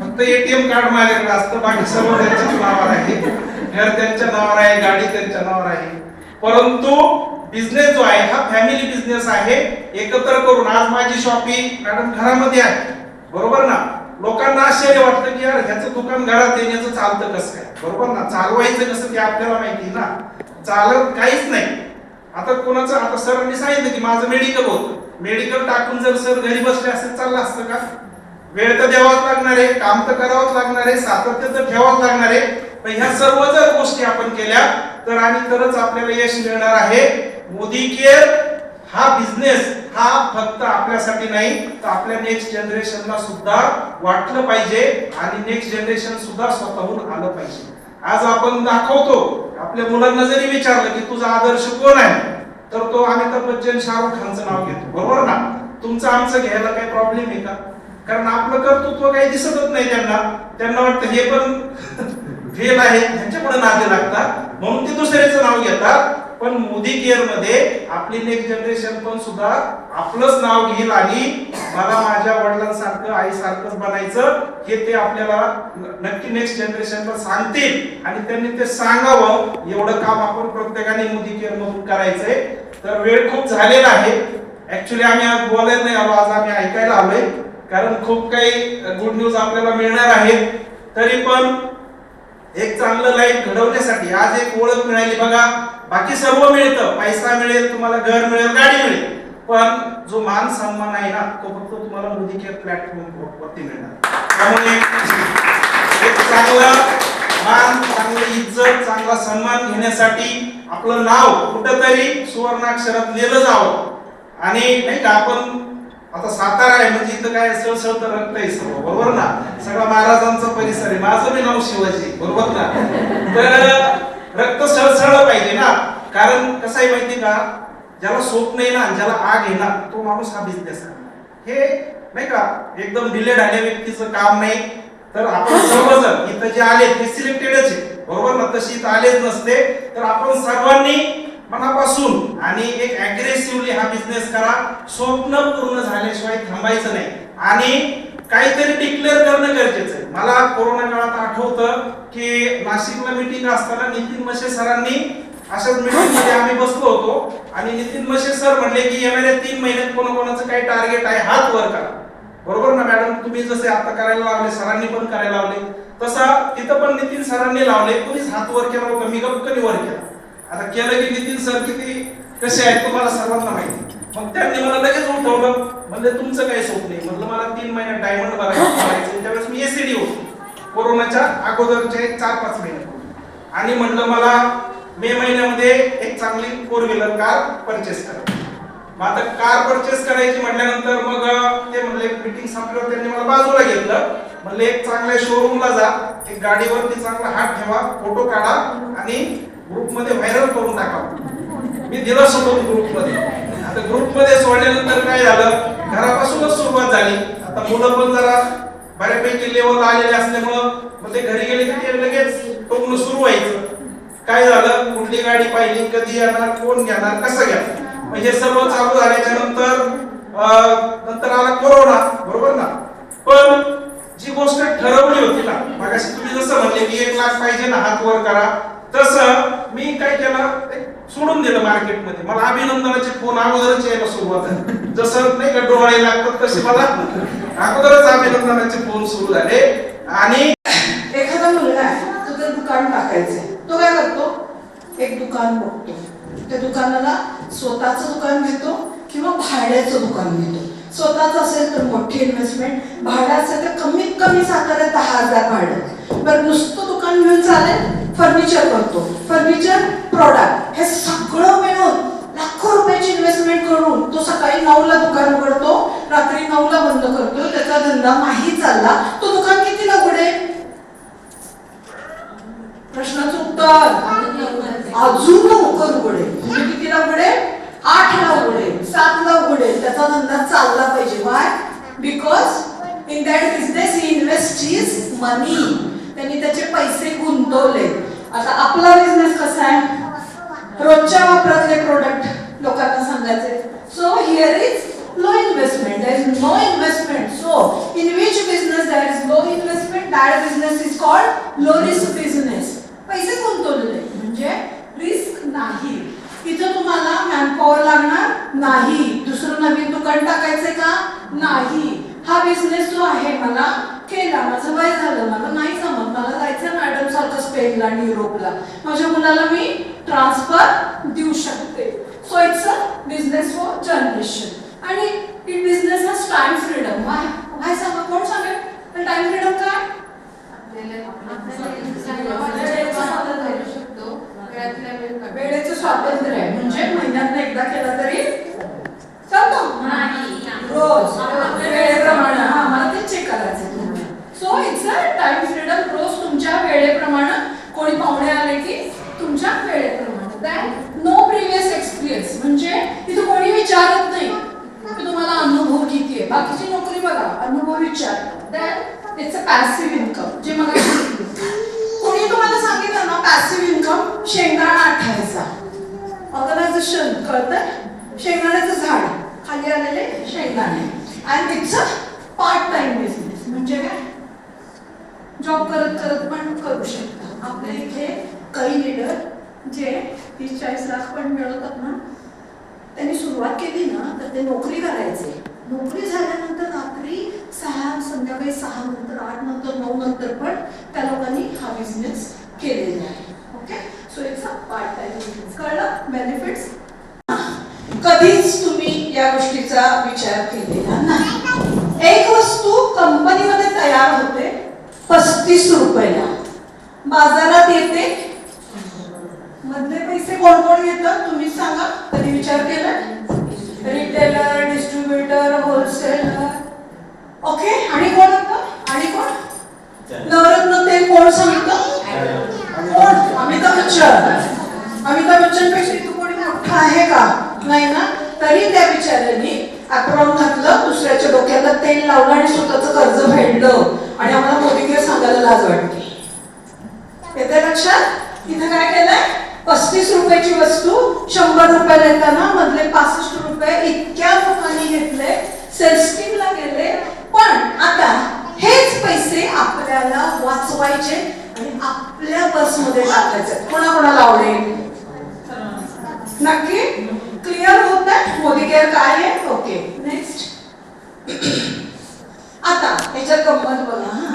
फक्त ATM card माझ्याकडे असतं बाकी सर्व त्यांच्याच नावावर आहे. घर त्यांच्या नावावर आहे गाडी त्यांच्या नावावर आहे. परंतु बिझनेस जो आहे हा फॅमिली बिझनेस आहे एकत्र करून आज माझी शॉपिंग मॅडम घरामध्ये आहे. बरोबर ना? लोकांना आश्चर्य वाटतं की यार ह्याचं दुकान घरात येण्याचं चालतं कसं काय? बरोबर ना? चालवायचं कसं ते आपल्याला माहिती ना? चालत काहीच नाही. आता कोणाचं आता सरांनी सांगितलं की माझं मेडिकल होतं. मेडिकल टाकून जर सर घरी बसले असं चाललं असतं का? वेळ तर द्यावाच लागणार आहे काम तर करावंच लागणार आहे सातत्य तर ठेवावंच लागणार आहे. पण ह्या सर्व जर गोष्टी आपण केल्या तर आणि तरच आपल्याला यश मिळणार आहे. मोदी केअर हा बिझनेस हा फक्त आपल्यासाठी नाही तर आपल्या नेक्स्ट जनरेशनला सुद्धा वाटलं पाहिजे आणि नेक्स्ट जनरेशन सुद्धा स्वतःहून आलं पाहिजे. आज आपण दाखवतो आपल्या मुलांना जरी विचारलं की तुझा आदर्श कोण आहे तर तो अमिताभ बच्चन शाहरुख खानचं नाव घेतो. बरोबर ना? तुमचं आमचं घ्यायला काही प्रॉब्लेम आहे का? कारण आपलं कर्तृत्व काही दिसतच नाही त्यांना. त्यांना वाटतं हे पण फेल आहे. ह्यांच्या पुढे नाते लागतात. म्हणून ते दुसऱ्याचं नाव घेतात. पण मोदी केअरमध्ये आपली नेक्स्ट जनरेशन पण सुद्धा आपलंच नाव घेईल आणि मला माझ्या वडिलांसारखं आईसारखंच बनायचं. हे ते आपल्याला नक्की नेक्स्ट जनरेशनला सांगतील. आणि त्यांनी ते सांगावं. एवढं काम आपण प्रत्येकाने मोदी केअर मधून करायचंय. तर वेळ खूप झालेला आहे. ऍक्च्युली आम्ही आज बोलायला नाही आलो. आज आम्ही ऐकायला आलोय. कारण खूप काही गुड न्यूज आपल्याला मिळणार आहेत. तरी पण एक चांगलं लाईफ घडवण्यासाठी आज एक ओळख मिळाली बघा. बाकी सर्व मिळतं. पैसा मिळेल तुम्हाला घर मिळेल गाडी मिळेल. पण जो मान सन्मान आहे ना तो फक्त तुम्हाला मोदी केअर प्लॅटफॉर्म वरती मिळणार. त्यामुळे एक चांगला मान चांगली इज्जत चांगला सन्मान घेण्यासाठी आपलं नाव कुठंतरी सुवर्णाक्षरात लिहिलं जावं. आणि नाही का आपण आता सातारा आहे म्हणजे इथं काय सळसळ तर रक्त आहे सर्व बरोबर ना? सगळा महाराजांचा परिसर आहे. माझं बी नाव शिवाजी बरोबर ना? तर रक्त सळसळ पाहिजे ना? कारण कसं आहे माहिती का? ज्याला स्वप्न आहे ना ज्याला आग आहे ना तो माणूस हा बिझनेस आहे. हे नाही का एकदम दिले आल्या व्यक्तीचं काम नाही. तर आपण सर्वजण इथं जे आले ते सिलेक्टेडच आहे बरोबर ना? तशी इथं आलेच नसते. तर आपण सर्वांनी मनापासून आणि एक अग्रेसिव्हली हा बिझनेस करा. स्वप्न पूर्ण झाल्याशिवाय थांबायचं नाही. आणि काहीतरी डिक्लेअर करणं गरजेचं आहे. मला कोरोना काळात आठवतं की नाशिकला मीटिंग असताना नितीन मशे सरांनी अशाच मीटिंगमध्ये आम्ही बसलो होतो. आणि नितीन मशे सर म्हणले की येणाऱ्या तीन महिन्यात कोणाकोणाचं काही टार्गेट आहे हात वर करा. बरोबर ना मॅडम तुम्ही जसे आता करायला लावले सरांनी पण करायला लावले. तसा तिथं पण नितीन सरांनी लावले. कोणीच हात वर केला होता मी गपकनी वर केला. आता केलं की नितीन सर किती कसे आहेत तुम्हाला सर्वांना माहिती. मग त्यांनी मला लगेच उठवलं. म्हणजे तुमचं काय स्वप्न आहे म्हटलं मला तीन महिन्यात डायमंड भरायचं त्यावेळेस मी एसीडी होतो. कोरोनाच्या अगोदरचे चार पाच महिने. आणि म्हणलं मला मे महिन्यामध्ये एक चांगली फोर व्हीलर कार परचेस करा मग आता कार परचेस करायची म्हटल्यानंतर मग ते म्हणले मिटिंग संपल्यावर त्यांनी मला बाजूला घेतलं. म्हणले एक चांगल्या शोरूमला जा. एक गाडीवरती चांगला हात ठेवा फोटो काढा आणि ग्रुपमध्ये व्हायरल करून टाका. मी दिलं सोडून ग्रुपमध्ये. आता ग्रुपमध्ये सोडल्यानंतर काय झालं? घरापासूनच सुरुवात झाली. आता मुलं पण जरा बऱ्यापैकी लेवल आलेले असल्यामुळं मग ते घरी गेले की ते लगेच टोकणं सुरू व्हायचं. काय झालं? कुठली गाडी पाहिली? कधी येणार? कोण घेणार? कसं घ्या हे सर्व चालू झाल्याच्यानंतर नंतर आला कोरोना. बरोबर ना? पण जी गोष्ट ठरवली होती ना मागाशी तुम्ही जसं म्हणले की एक लाख पाहिजे ना हात वर करा. तसं मी काय केलं? सोडून दिलं मार्केटमध्ये. मला अभिनंदनाचे फोन अगोदरच यायला सुरुवात जसं नाही का डोळे लागतात तसे मला अगोदरच अभिनंदनाचे फोन सुरू झाले. आणि एखादा मुलगा आहे तुझं दुकान टाकायचंय. तो काय करतो? एक दुकान बघतो. त्या दुकानाला स्वतःचं दुकान घेतो किंवा भाड्याचं दुकान घेतो. स्वतःच असेल तर मोठी इन्व्हेस्टमेंट भाडं असेल तर कमीत कमी साताऱ्यात दहा हजार भाडं. बरं नुसतं दुकान घेऊन चालेल? फर्निचर करतो. फर्निचर प्रॉडक्ट हे सगळं मिळून लाखो रुपयाची इन्व्हेस्टमेंट करून तो सकाळी नऊला दुकान उघडतो रात्री नऊला बंद करतो त्याचा धंदा नाही चालला तो दुकान कितीला उघडेल? प्रश्नाचं उत्तर. अजून लवकर उघडेल. म्हणजे कितीला उघडेल? आठला उघडेल. सातला उघडेल. त्याचा धंदा चालला पाहिजे. Why because in that business he invest is money त्यांनी त्याचे पैसे गुंतवले. आता आपला बिझनेस कसा आहे? रोजच्या वापरातले प्रोडक्ट लोकांना सांगायचे so here is low investment there is no investment so in which business there is low investment that business is called low risk business पैसे गुंतवलेले. म्हणजे रिस्क नाही. इथं तुम्हाला मॅनपॉवर लागणार नाही. दुसरं नवीन दुकान टाकायचंय का? नाही. हा बिझनेस जो आहे मला केला. माझं वय झालं. मला नाही जमत. मला जायचं मॅडम सारखं स्पेनला आणि युरोपला माझ्या मुलाला मी ट्रान्सफर देऊ शकते. So it's a business for generation आणि it business has time freedom why why सांगा? कोण सांगेल? टाइम फ्रीडम काय? वेळेचं स्वातंत्र्य आहे. म्हणजे महिन्यात एकदा केलं तरी चालतं. रोज वेळेप्रमाणे हा मला ते चेक करायचं so it's a time freedom रोज तुमच्या वेळेप्रमाणे कोणी पाहुणे आले की तुझ्या वेळेप्रमाणे दॅट नो प्रिव्हियस एक्सपिरियन्स म्हणजे तिथं कोणी विचारत नाही. की तुम्हाला अनुभव किती आहे? बाकीची नोकरी बघा. अनुभव विचारतात that it's a passive income जे मला कोणी तुम्हाला सांगितलं ना पॅसिव्ह इन्कम शेंगदाणा आठायचा. ऑर्गनायझेशन कळतं शेंगदाण्याचं झाड. खाली आलेले शेंगदाणे. आणि it's a part time business म्हणजे काय? जॉब करत करत पण करू शकता. आपल्या इथे काही लीडर जे तीस चाळीस लाख पण मिळवतात ना त्यांनी सुरुवात केली ना तर ते नोकरी करायचे. नोकरी झाल्यानंतर रात्री सहा संध्याकाळी सहा नंतर आठ नंतर नऊ नंतर पण त्या लोकांनी हा बिझनेस केलेला आहे. Okay so it's a part time business कळलं? बेनिफिट्स कधीच तुम्ही या गोष्टीचा विचार केलेला नाही. एक वस्तू कंपनीमध्ये तयार होते पस्तीस रुपयाला. बाजारात येते मधले पैसे कोण कोण घेतात तुम्ही सांगा कधी विचार केला? रिटेलर डिस्ट्रीब्युटर होलसेलर ओके आणि कोण होतं आणि कोण? नवरत्न तेल कोण सांगतं? कोण? अमिताभ बच्चन. अमिताभ बच्चनपेक्षा तू कोणी मोठा आहे का? नाही ना? तरी त्या बिचाऱ्यांनी अक्रॉन घातलं दुसऱ्याच्या डोक्याला तेल लावलं आणि स्वतःचं कर्ज फेडलं. आणि आम्हाला मोदीकडे सांगायला लाज वाटते. येते लक्षात? इथं काय केलंय? पस्तीस रुपयाची वस्तू शंभर रुपये देताना मधले पासष्ट रुपये इतक्या लोकांनी घेतले सेल्स गेले. पण आता हेच पैसे आपल्याला वाचवायचे आणि आपल्या बसमध्ये टाकायचे. कोणाकोणाला आवडेल? नक्की? क्लिअर होत आहे मोदी केअर काय आहे? ओके नेक्स्ट आता याच्यात गंमत बघा